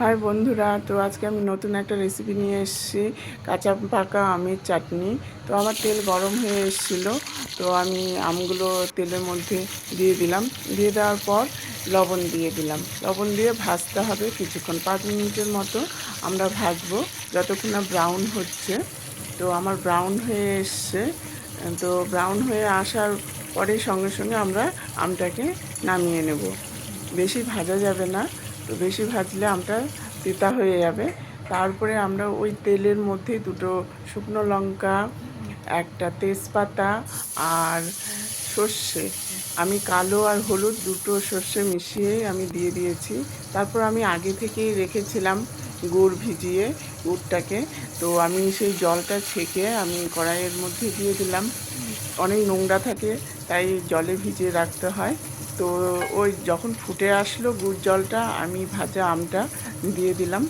High বন্ধুরা, তো আজকে আমি নতুন একটা রেসিপি নিয়ে এসেছি, কাঁচা পাকা আমের চাটনি। তো আমার তেল গরম হয়ে এসেছিল, তো আমি আমগুলো তেলের মধ্যে দিয়ে দিলাম। দিয়ে দেওয়ার পর লবণ দিয়ে দিলাম। লবণ দিয়ে ভাজতে হবে কিছুক্ষণ, পাঁচ মিনিটের মতো আমরা ভাজবো, যতক্ষণ না ব্রাউন হচ্ছে। তো আমার ব্রাউন হয়ে এসছে, তো ব্রাউন হয়ে আসার পরে সঙ্গে সঙ্গে আমরা আমটাকে নামিয়ে নেব। বেশি ভাজা যাবে না। তো বেশি ভাজলে আমটা তেতা হয়ে যাবে। তারপরে আমরা ওই তেলের মধ্যে দুটো শুকনো লঙ্কা, একটা তেজপাতা আর সর্ষে। আমি কালো আর হলুদ দুটো সর্ষে মিশিয়ে আমি দিয়ে দিয়েছি। তারপর আমি আগে থেকেই রেখেছিলাম গুড় ভিজিয়ে গুড়টাকে। তো আমি সেই জলটা ছেঁকে আমি কড়াইয়ের মধ্যে দিয়ে দিলাম। অনেক নোংরা থাকে, তাই জলে ভিজিয়ে রাখতে হয়। তো ওই যখন ফুটে আসলো গুড় জলটা, আমি ভাজা আমটা দিয়ে দিলাম।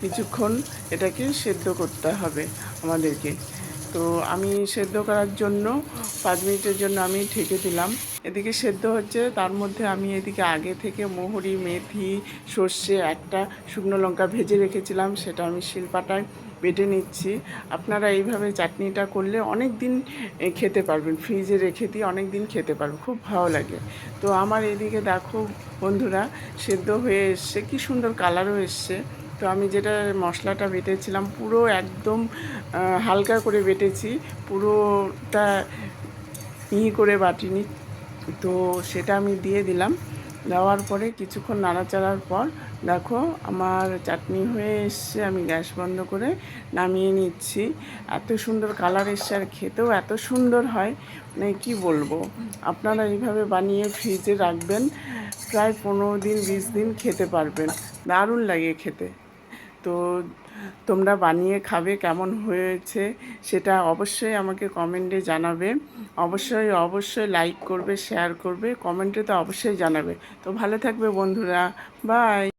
কিছুক্ষণ এটাকে সেদ্ধ করতে হবে আমাদেরকে। তো আমি সেদ্ধ করার জন্য পাঁচ মিনিটের জন্য আমি ঢেকে দিলাম। এদিকে সেদ্ধ হচ্ছে, তার মধ্যে আমি এদিকে আগে থেকে মোহরি, মেথি, সর্ষে একটা শুকনো লঙ্কা ভেজে রেখেছিলাম, সেটা আমি শিলপাটায় বেটে নিচ্ছি। আপনারা এইভাবে চাটনিটা করলে অনেক দিন খেতে পারবেন, ফ্রিজে রেখে দিয়ে অনেক দিন খেতে পারবেন, খুব ভালো লাগে। তো আমার এদিকে দেখো বন্ধুরা, সেদ্ধ হয়ে এসছে, কি সুন্দর কালারও এসছে। তো আমি যেটা মশলাটা বেটেছিলাম, পুরো একদম হালকা করে বেটেছি, পুরোটা মিহি করে বাটিনি। তো সেটা আমি দিয়ে দিলাম। দেওয়ার পরে কিছুক্ষণ নাড়াচাড়ার পর দেখো আমার চাটনি হয়ে এসছে, আমি গ্যাস বন্ধ করে নামিয়ে নিচ্ছি। এত সুন্দর কালার এসছে আর খেতেও এত সুন্দর হয় মানে কি বলব? আপনারা এইভাবে বানিয়ে ফ্রিজে রাখবেন, প্রায় পনেরো দিন, বিশ দিন খেতে পারবেন। দারুণ লাগে খেতে। তো তোমরা বানিয়ে খাবে, কেমন হয়েছে সেটা অবশ্যই আমাকে কমেন্টে জানাবে। অবশ্যই অবশ্যই লাইক করবে শেয়ার করবে, কমেন্টে তো অবশ্যই জানাবে। তো ভালো থাকবে বন্ধুরা বাই